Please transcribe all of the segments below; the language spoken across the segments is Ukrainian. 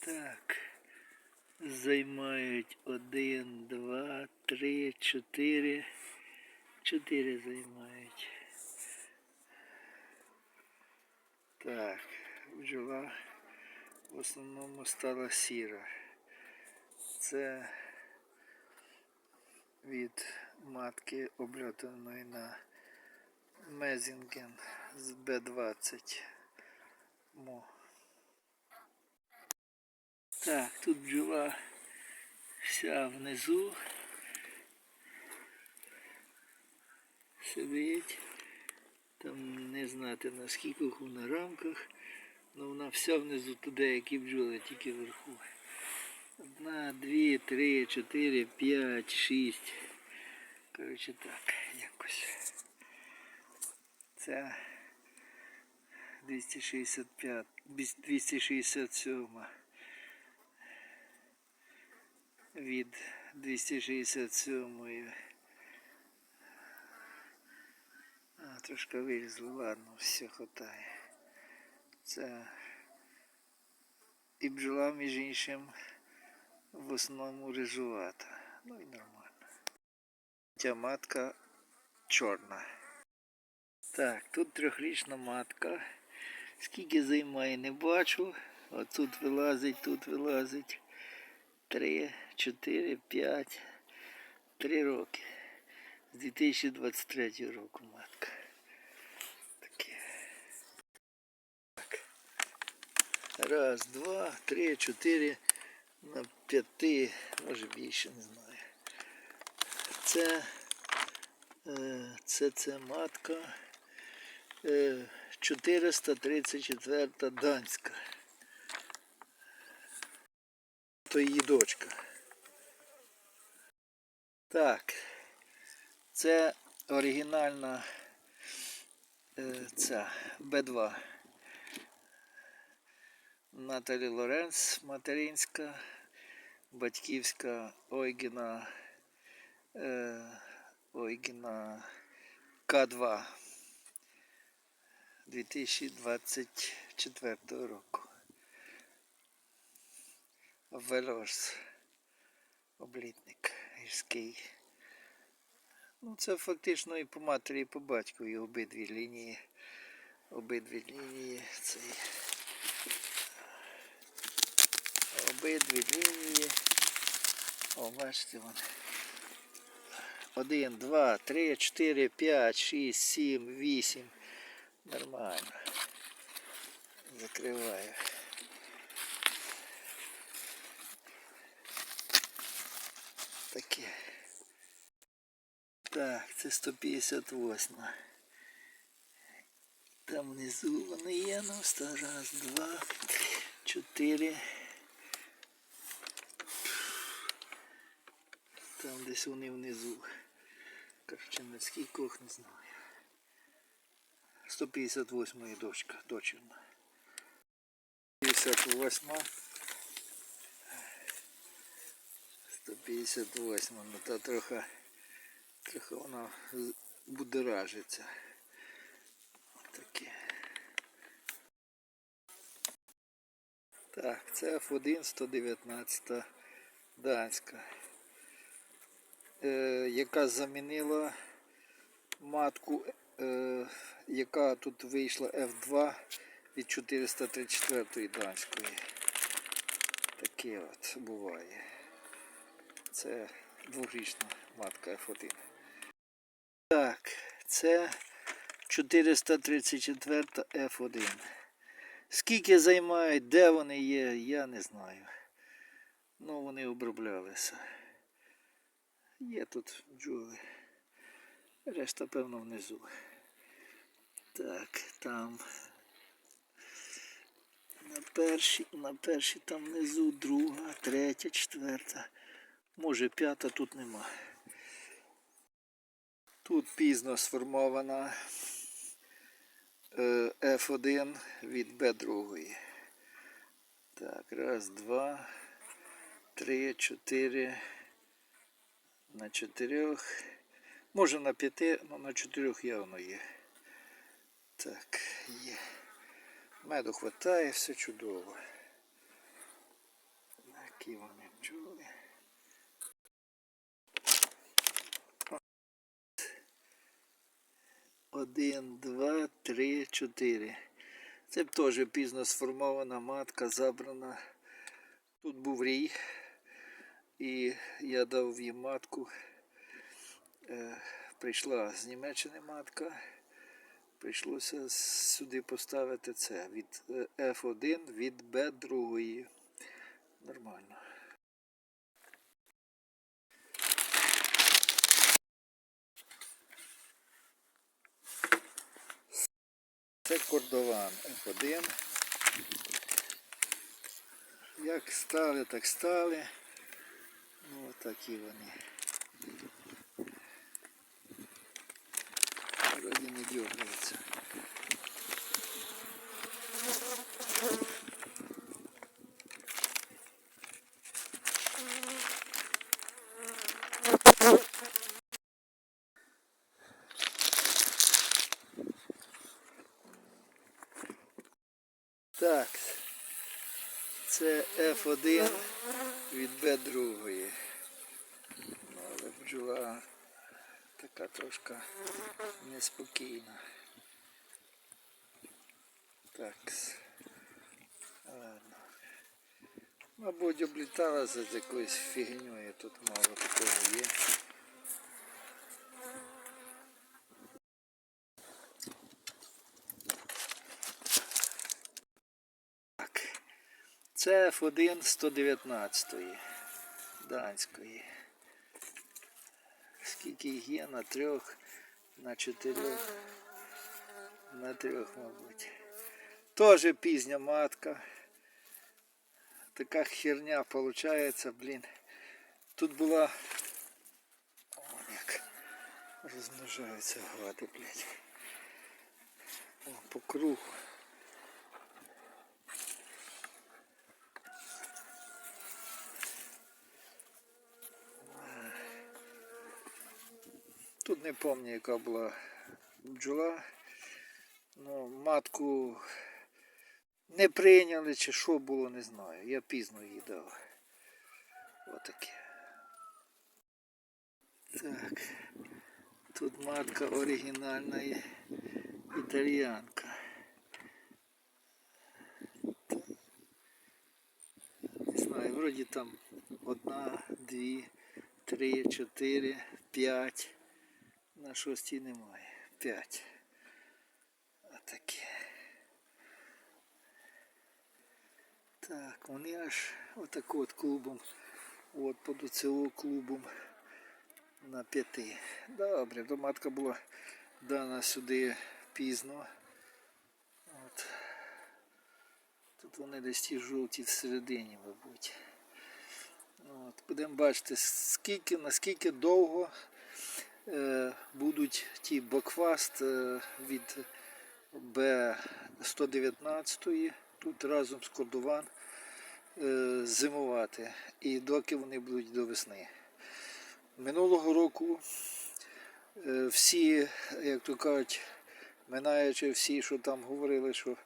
Так. Займають один, два, три, чотири. Чотири займають. Так, бджола в основному стала сіра. Це від матки обльотаної на Мезінген з Б20. Мо. Так, тут бджола вся внизу. Сидить. Там не знати на скількох на рамках. але вона вся внизу туди, які бджоли, тільки вверху. Одна, дві, три, чотири, п'ять, шість. Коротше так, якось. Це 265, 267 від 267 а, трошки вилізло, ладно, все хватає. Це і бджола, між іншим, в основному рижувата. Ну і нормально. Ця матка чорна. Так, тут трьохрічна матка. Скільки займає, не бачу. От тут вилазить, тут вилазить. Три, чотири, п'ять, три роки. З 2023 року матка. Таке. Так. Раз, два, три, чотири, на п'яти, може більше, не знаю. Це, е, це, це матка. Е, 434 данська. То її дочка. Так. Це оригінальна е, ця Б2. Наталі Лоренц материнська, батьківська Ойгіна, е, Ойгіна К2 2024 року. Велос облітник гірський. Ну, це фактично і по матері, і по батькові обидві лінії. Обидві лінії цей. Обидві лінії. О, бачите вон. Один, два, три, чотири, п'ять, шість, сім, вісім. Нормально. Закриваю. Таке. Так, це 158. Там внизу вони є, ну, раз, два, чотири. Там десь вони внизу. Короче, на скількох не знаю. 158 дочка, дочерна. 58. 158, ну то трохи, трохи вона будоражиться. Таке. Так, це F1 119 данська, е, яка замінила матку, е, яка тут вийшла F2 від 434 данської. Таке от буває. Це дворічна матка F1. Так, це 434 F1. Скільки займають, де вони є, я не знаю. Ну, вони оброблялися. Є тут бджоли. Решта, певно, внизу. Так, там. На першій, на першій там внизу друга, третя, четверта. Може п'ята тут нема. Тут пізно сформована е, F1 від B2. Так, раз, два, три, чотири. На чотирьох. Може на п'яти, але на чотирьох явно є. Так, є. Меду вистачає, все чудово. Такі вони чули. 1, 2, 3, 4. Це б теж пізно сформована матка, забрана. Тут був рій. І я дав їм матку. Е, прийшла з Німеччини матка. Прийшлося сюди поставити це від е, F1 від b 2 Нормально. Це кордован F1. Як стали, так стали. Ну, такі вони. Вроді не дергаються. Так, це F1 від B2. Ну, але бджола така трошки неспокійна. Так. Ладно. Мабуть, облітала за якоюсь фігньою, тут мало такого є. Так. Це F1 119 данської. Скільки їх є на трьох, на чотирьох, на трьох, мабуть. Тоже пізня матка. Така херня виходить, блін. Тут була. О, як розмножаються глади, блядь. О, по кругу. Тут не пам'ятаю, яка була бджола. Ну, матку не прийняли чи що було, не знаю. Я пізно її дав. Отаке. Так. Тут матка оригінальна італіянка. Не знаю, вроді там одна, дві, три, чотири, п'ять. На шостій немає. П'ять. Отакі. Так, вони аж отак от клубом. От під оцього клубом на п'яти. Добре, то матка була дана сюди пізно. От. Тут вони десь ті жовті всередині, мабуть. От. Будемо бачити, скільки, наскільки довго будуть ті бокфаст е, від Б119 тут разом з кордован е, зимувати. І доки вони будуть до весни. Минулого року е, всі, як то кажуть, минаючи всі, що там говорили, що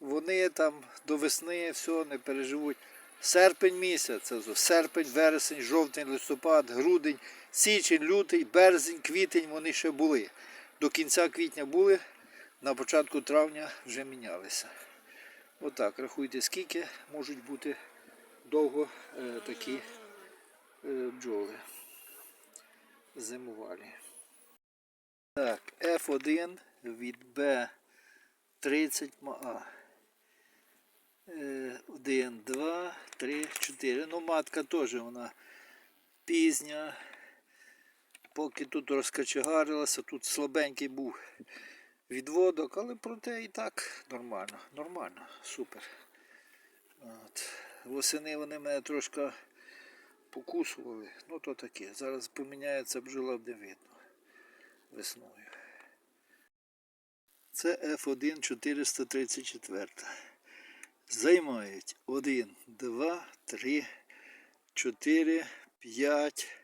вони там до весни все не переживуть. Серпень місяць, серпень, вересень, жовтень, листопад, грудень, січень, лютий, березень, квітень вони ще були. До кінця квітня були, на початку травня вже мінялися. Отак, рахуйте, скільки можуть бути довго е, такі е, бджоли зимувалі. Так, F1 від B30 МА. Е, Один, два, три, чотири. Ну, матка теж вона пізня. Поки тут розкачегарилася, тут слабенький був відводок, але проте і так нормально. Нормально, супер. От. Восени вони мене трошки покусували. Ну то таке. Зараз поміняється бджола, буде видно весною. Це F1 434. Займають 1, 2, 3, 4, 5.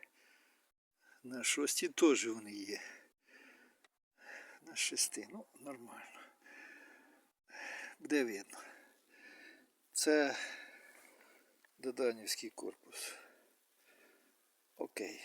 На шостій теж вони є. На шести. Ну, нормально. Буде видно. Це Доданівський корпус. Окей.